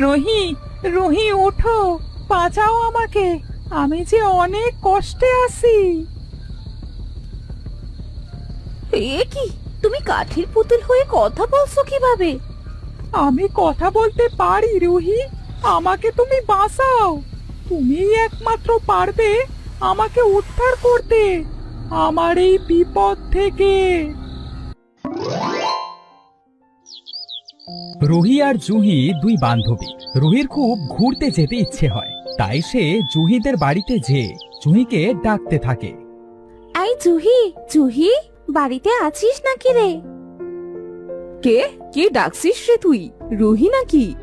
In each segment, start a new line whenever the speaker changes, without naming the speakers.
রোহি রোহি ওঠো বাঁচাও আমাকে। আমি যে অনেক কষ্টে আছি।
এ কি? তুমি কাঠের পুতুল হয়ে কথা বলছো কীভাবে?
আমি কথা বলতে পারি রুহি। আমাকে তুমি বাঁচাও। তুমি একমাত্র পারবে আমাকে উদ্ধার করতে। আমার এই বিপদ থেকে। রুহি আর জুহি দুই বান্ধবী। রুহির খুব ঘুরতে যেতে ইচ্ছে হয়। তাই সে জুহিদের বাড়িতে যেয়ে জুহিকে ডাকতে থাকে।
এই জুহি জুহি বাড়িতে আছিস নাকি রে? কে? কে ডাকছিস রে তুই? রুহি নাকি?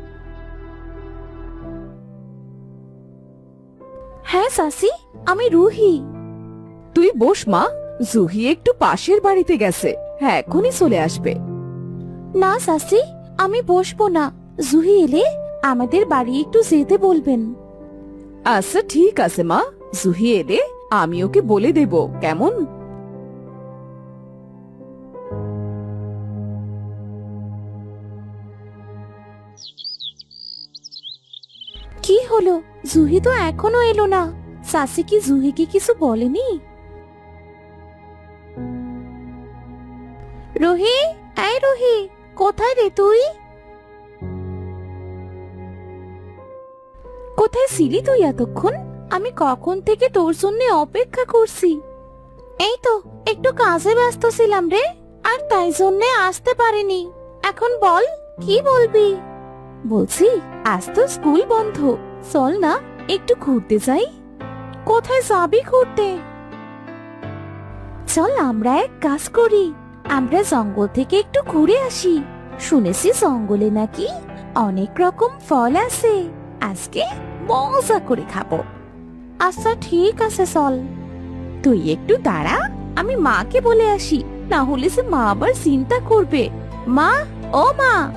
হ্যাঁ সাসি আমি রুহি। তুই বস মা জুহি একটু পাশের বাড়িতে গেছে হ্যাঁ এখনই চলে আসবে। না সাসি আমি বসবো না। জুহি এলে আমাদের বাড়ি একটু যেতে বলবেন। আচ্ছা ঠিক আছে মা। জুহি এলে আমি ওকে বলে দেব। কেমন? কি হলো? জুহি তো এখনও এলো না। সাসি কি জুহিকে কিছু বলেনি? রোহি এই রোহি। কোথায় রে তুই? কোথায় ছিলি তুই এতক্ষণ? আমি কখন থেকে তোর জন্য অপেক্ষা করছি? এই তো, একটু কাজে ব্যস্ত ছিলাম রে, আর তাই জন্য আসতে পারিনি। এখন বল, কি বলবি? বলছি, আজ তো স্কুল বন্ধ, চল না, একটু ঘুরতে যাই। কোথায় যাবি ঘুরতে? চল, আমরা এক কাজ করি। আমরা জঙ্গল থেকে একটু ঘুরে আসি। শুনেছি জঙ্গলে নাকি অনেক রকম ফল আছে। আজকে মজা করে খাব। আচ্ছা ঠিক আছে চল। তুই একটু দাঁড়া আমি মাকে বলে আসি। না হলে সে মা আবার চিন্তা করবে। মা ও মা।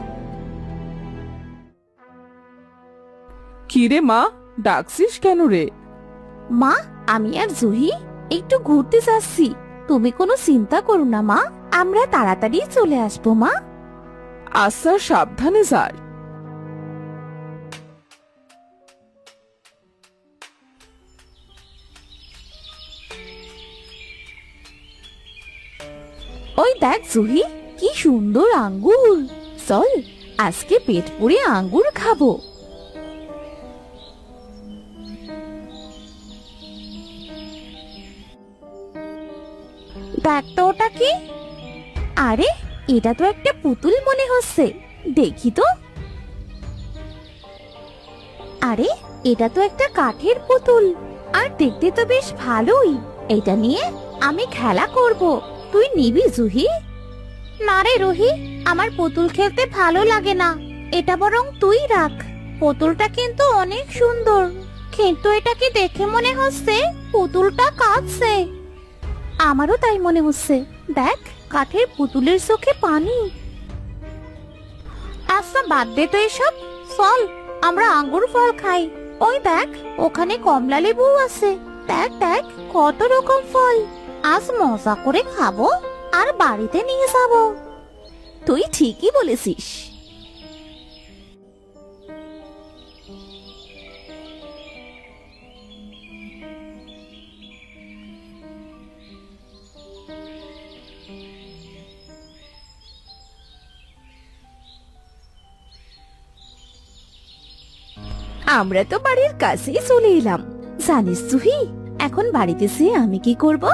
কিরে মা ডাকছিস কেন রে?
মা আমি আর জুহি একটু ঘুরতে যাচ্ছি। তুমি কোনো চিন্তা করো না মা। আমরা তাড়াতাড়ি চলে আসব মা।
আচ্ছা সাবধানে যার
ওই দেখ জুহি কি সুন্দর আঙ্গুর। চল আজকে পেট পুড়ে আঙ্গুর খাব। আরে, এটা তো একটা পুতুল মনে হচ্ছে। দেখি তো। আরে, এটা তো একটা কাঠের পুতুল। আর দেখতে তো বেশ ভালোই। এটা নিয়ে আমি খেলা করব। তুই নিবি জুহি? না রে রুহি, আমার পুতুল খেলতে ভালো লাগে না। এটা বরং তুই রাখ। পুতুলটা কিন্তু অনেক সুন্দর। কিন্তু এটাকে দেখে মনে হচ্ছে? পুতুলটা কাঁদছে। আমারও তাই মনে হচ্ছে। দেখ। কাঠের পুতুলের চোখে পানি। আচ্ছা বাদ দে তো এসব। ফল আমরা আঙ্গুর ফল খাই। ওই দেখ, ওখানে কমলা লেবু আছে। দেখ দেখ, কত রকম ফল। আজ মজা করে খাব আর বাড়িতে নিয়ে যাব। তুই ঠিকই বলেছিস। আমরা তো বাড়ির কাছেই চলে এলাম। জানিস তুই এখন বাড়িতে যে আমি কি করব?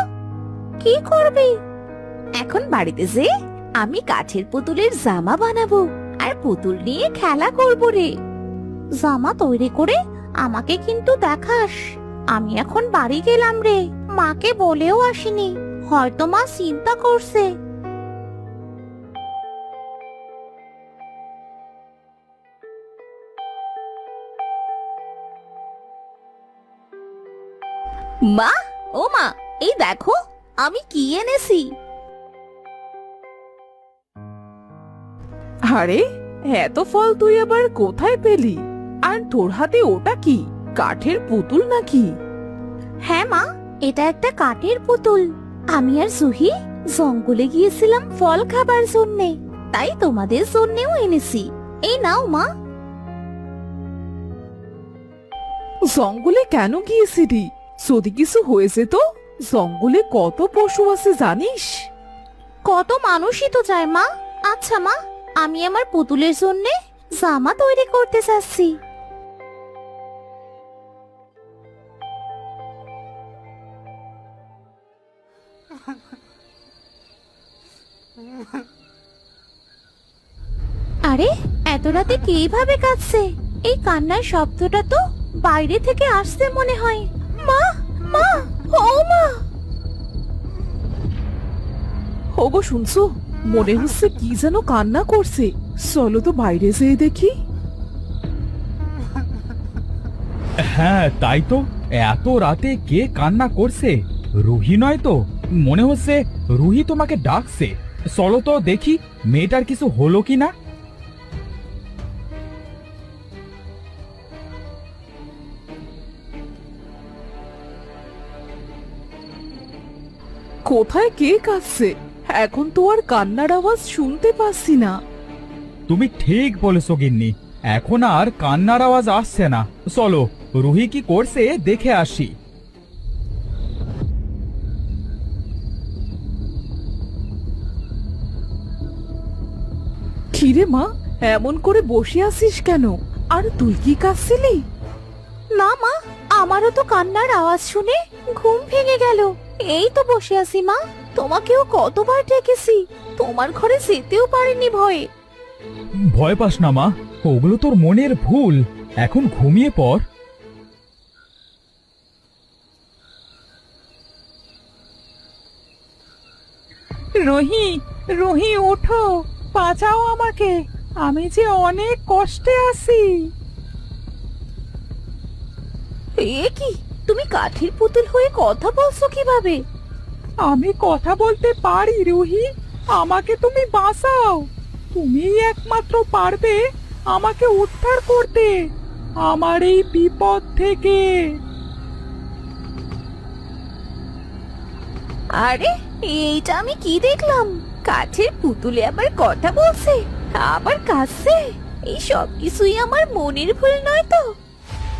কি করবি? এখন বাড়িতে যে আমি কাঠের পুতুলের জামা বানাবো আর পুতুল নিয়ে খেলা করব রে। জামা তৈরি করে আমাকে কিন্তু দেখাস। আমি এখন বাড়ি গেলাম রে। মাকে বলেও আসিনি। হয়তো মা চিন্তা করছে। মা ও মা এই দেখো আমি কি এনেছি?
আরে এত ফল তুই আবার কোথায় পেলি? আর তোর হাতে ওটা কি কাঠের পুতুল নাকি?
হ্যাঁ মা এটা একটা কাঠের পুতুল। আমি আর সুহি জঙ্গলে গিয়েছিলাম ফল খাবার জন্যে তাই তোমাদের জন্যেও এনেছি। এই নাও মা।
জঙ্গলে কেন গিয়েছিলি? যদি কিছু হয়েছে তো জঙ্গলে কত পশু আছে জানিস?
কত মানুষই তো যায়, মা। আচ্ছা মা, আমি আমার পুতুলের জন্য জামা তৈরি করতে চাচ্ছি আরে, এত রাতে কে এইভাবে কাঁদছে? এই কান্নার শব্দটা তো বাইরে থেকে আসছে মনে হয়। মা মা, ও মা।
শুনছো, মনে হচ্ছে কি যেন কান্না করছে। চলো তো বাইরে যেয়ে দেখি।
হ্যাঁ তাই তো। এত রাতে কে কান্না করছে? রুহি নয় তো? মনে হচ্ছে রুহি তোমাকে ডাকছে। চলো তো দেখি, মেয়েটার কিছু হলো কি না
কোথায় কে কাঁদছে? এখন তো আর কান্নার আওয়াজ শুনতে পাচ্ছি না।
তুমি ঠিক বলেছ গিন্নি এখন আর কান্নার আওয়াজ আসছে না। চলো রুহি কি করছে দেখে আসি।
কিরে মা এমন করে বসে আছিস কেন? আর তুই কি কাঁদছিলি?
না মা আমারও তো কান্নার আওয়াজ শুনে ঘুম ভেঙে গেল। এই তো বসে আছি মা। তোমাকেও কতবার ডেকেছি। তোমার ঘরে যেতেও পারিনি ভয়ে।
ভয় পাস না মা। ওগুলো তোর মনের ভুল। এখন ঘুমিয়ে পড়। রহি রহি ওঠো। বাঁচাও আমাকে। আমি যে অনেক কষ্টে আছি।
এ কি? তুমি কাঠের পুতুল হয়ে কথা বলছো কীভাবে?
আমি কথা বলতে পারি রুহি। আমাকে তুমি বাঁচাও। তুমিই একমাত্র পারবে আমাকে উদ্ধার করতে। আমার এই বিপদ থেকে।
আরে এইটা আমি কি দেখলাম? কাঠের পুতুলে আবার কথা বলছে আবার কাঁদছে। এই সব কিছুই আমার মনের ভুল নয় তো?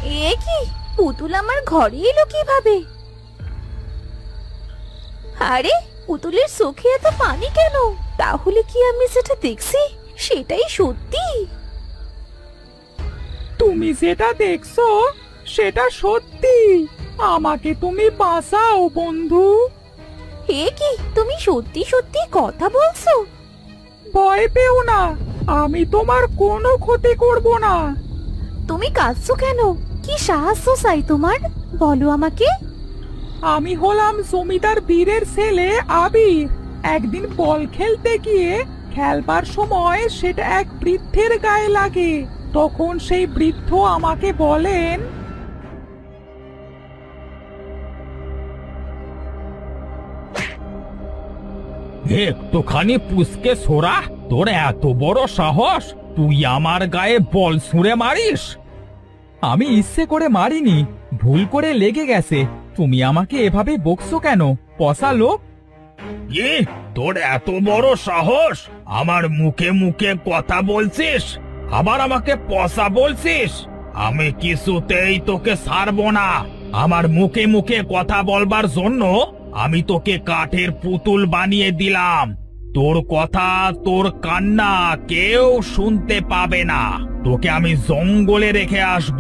এ কি? পুতুল আমার ঘরে এলো কীভাবে? আরে পুতুলের চোখে এত পানি কেন? তাহলে কি আমি যেটা দেখছি সেটাই সত্যি?
তুমি যেটা দেখছ সেটা সত্যি। আমাকে তুমি বাঁচাও বন্ধু।
এ কি তুমি সত্যি সত্যি কথা বলছো?
ভয় পেও না আমি তোমার কোনো ক্ষতি করব না।
তুমি কাঁদছো কেন? কি সাহায্য চাই তোমার? বলো আমাকে।
আমি হলাম জমিদার বীরের ছেলে আবির। একদিন বল খেলতে গিয়ে খেলবার সময় সেটা এক বৃদ্ধের গায়ে লাগে। তখন সেই বৃদ্ধ আমাকে বলেন একটুখানি পুষকে সোরা তোর এত বড় সাহস তুই আমার গায়ে বল ছুঁড়ে মারিস। আমি ইচ্ছে করে মারিনি, ভুল করে লেগে গেছে। তুমি আমাকে এভাবে বকছো কেন পসা লোক?
কি? তোর এত বড় সাহস? আমার মুখে মুখে কথা বলছিস? আবার আমাকে পসা বলছিস? আমি কিছুতেই তোকে ছাড়বো না। আমার মুখে মুখে কথা বলবার জন্য আমি তোকে কাঠের পুতুল বানিয়ে দিলাম। তোর কথা, তোর কান্না কেউ শুনতে পাবে না। তোকে আমি জঙ্গলে রেখে আসব,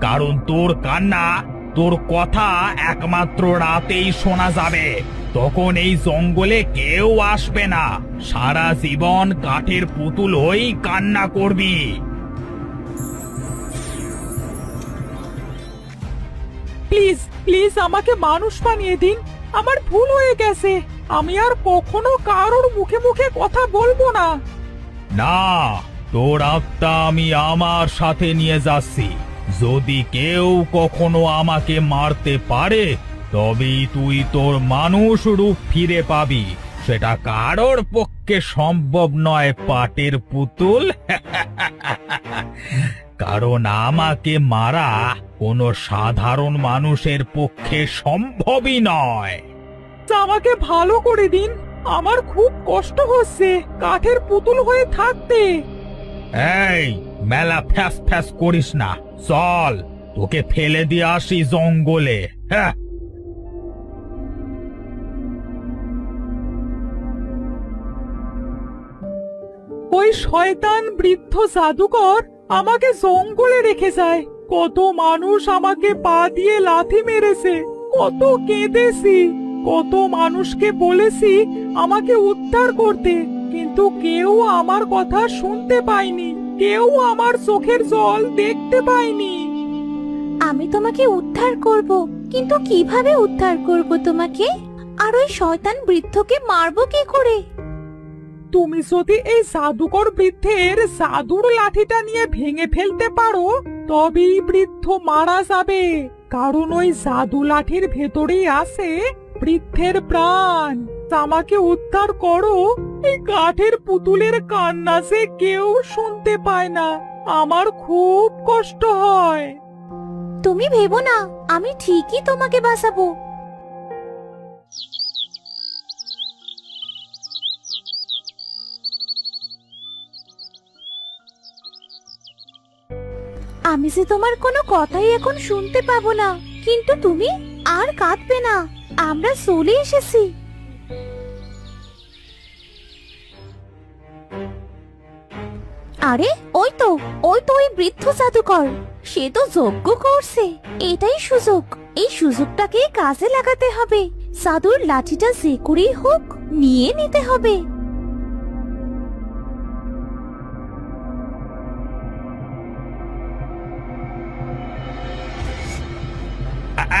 কারণ তোর কান্না, তোর কথা একমাত্র রাতেই শোনা যাবে। তখন এই জঙ্গলে কেউ আসবে না। সারা জীবন কাঠের পুতুল হয়েই কান্না করবি।
প্লিজ প্লিজ আমাকে মানুষ বানিয়ে দিন। আমার ভুল হয়ে গেছে। আমি আর কখনো কারোর মুখে মুখে কথা বলব না।
না, তোর আত্মা আমি আমার সাথে নিয়ে যাচ্ছি। যদি কেউ কখনো আমাকে মারতে পারে, তবেই তুই তোর মানুষ রূপ ফিরে পাবি। সেটা কারোর পক্ষে সম্ভব নয়, পাটের পুতুল। কারণ আমাকে মারা কোনো সাধারণ মানুষের পক্ষে সম্ভবই নয়।
আমাকে ভালো করে দিন। আমার খুব কষ্ট হচ্ছে কাঠের পুতুল হয়ে থাকতে।
এই মেলা ফ্যাস ফ্যাস করিস না চল তোকে ফেলে দিয়ে আসি জঙ্গলে হ্যাঁ?
ওই শয়তান বৃদ্ধ জাদুকর আমাকে জঙ্গলে রেখে যায়। কত মানুষ আমাকে পা দিয়ে লাথি মেরেছে কত কেঁদেছি। কত মানুষকে বলেছি আমাকে উদ্ধার করতে কিন্তু কেউ আমার কথা শুনতে পায়নি কেউ আমার চোখের জল দেখতে পায়নি।
আমি তোমাকে উদ্ধার করব কিন্তু কীভাবে উদ্ধার করব তোমাকে? আর ওই শয়তান বৃদ্ধকে মারবো কি করে?
তুমি যদি এই জাদুকর বৃদ্ধের জাদুর লাঠিটা নিয়ে ভেঙে ফেলতে পারো তবেই বৃদ্ধ মারা যাবে। কারণ ওই জাদু লাঠির ভেতরেই আছে বৃদ্ধের প্রাণ। আমাকে উদ্ধার করো। এই কাঠের পুতুলের কান্না সে কেউ শুনতে পায় না। আমার খুব কষ্ট হয়।
তুমি ভেবো না, আমি ঠিকই তোমাকে বাঁচাবো। আমি যে তোমার কোনো কথাই এখন শুনতে পাবো না। কিন্তু তুমি আর কাঁদবে না। আমরা চলে এসেছি। আরে, ওই তো ওই তো ওই বৃদ্ধ জাদুকর। সে তো যজ্ঞ করছে। এটাই সুযোগ। এই সুযোগটাকে কাজে লাগাতে হবে। জাদুর লাঠিটা যে করেই হোক, নিয়ে নিতে হবে।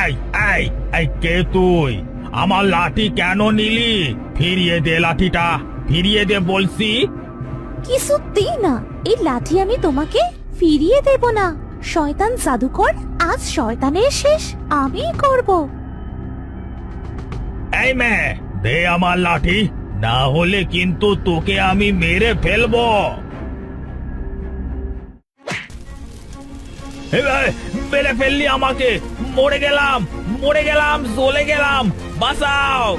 এই এই এই কে তুই? আমার লাঠি কেন নিলি? ফিরিয়ে দে লাঠিটা ফিরিয়ে দে বলছি।
কিছুতেই না এই লাঠি আমি তোমাকে ফিরিয়ে দেব না। শয়তান জাদুকর আজ শয়তানের শেষ আমি করব।
এই মেয়ে দে আমার লাঠি না হলে কিন্তু তোকে আমি মেরে ফেলব। মেরে ফেললি আমাকে। মরে গেলাম মরে গেলাম জ্বলে গেলাম। বাঁচাও।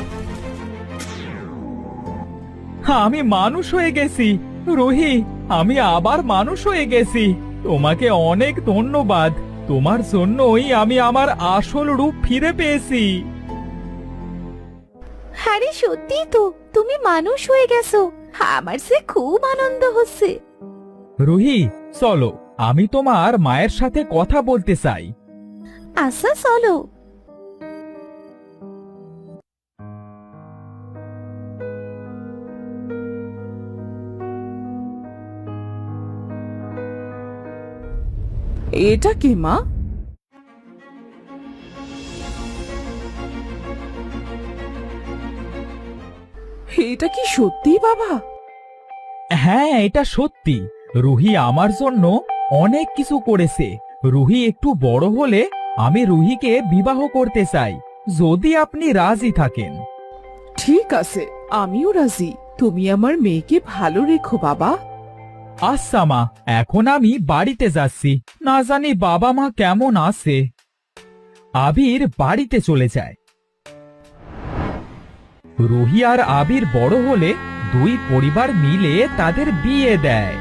আমি মানুষ হয়ে গেছি রোহি। আমি আবার মানুষ হয়ে গেছি। তোমাকে অনেক ধন্যবাদ। তোমার জন্যই আমি আমার আসল রূপ ফিরে পেয়েছি।
আরে সত্যি তো তুমি মানুষ হয়ে গেছো। আমার সে খুব আনন্দ হচ্ছে।
রুহি চলো। আমি তোমার মায়ের সাথে কথা বলতে চাই।
আচ্ছা চলো।
এটা কি মা? এটা কি সত্যি বাবা?
হ্যাঁ এটা সত্যি। রুহি আমার জন্য অনেক কিছু করেছে। রুহি একটু বড় হলে আমি রুহিকে বিবাহ করতে চাই। যদি আপনি রাজি থাকেন।
ঠিক আছে আমিও রাজি। তুমি আমার মেয়েকে ভালো রেখো বাবা।
আচ্ছা মা এখন আমি বাড়িতে যাচ্ছি। না জানি বাবা মা কেমন আছে। আবির বাড়িতে চলে যায়। রুহি আর আবির বড় হলে দুই পরিবার মিলে তাদের বিয়ে দেয়।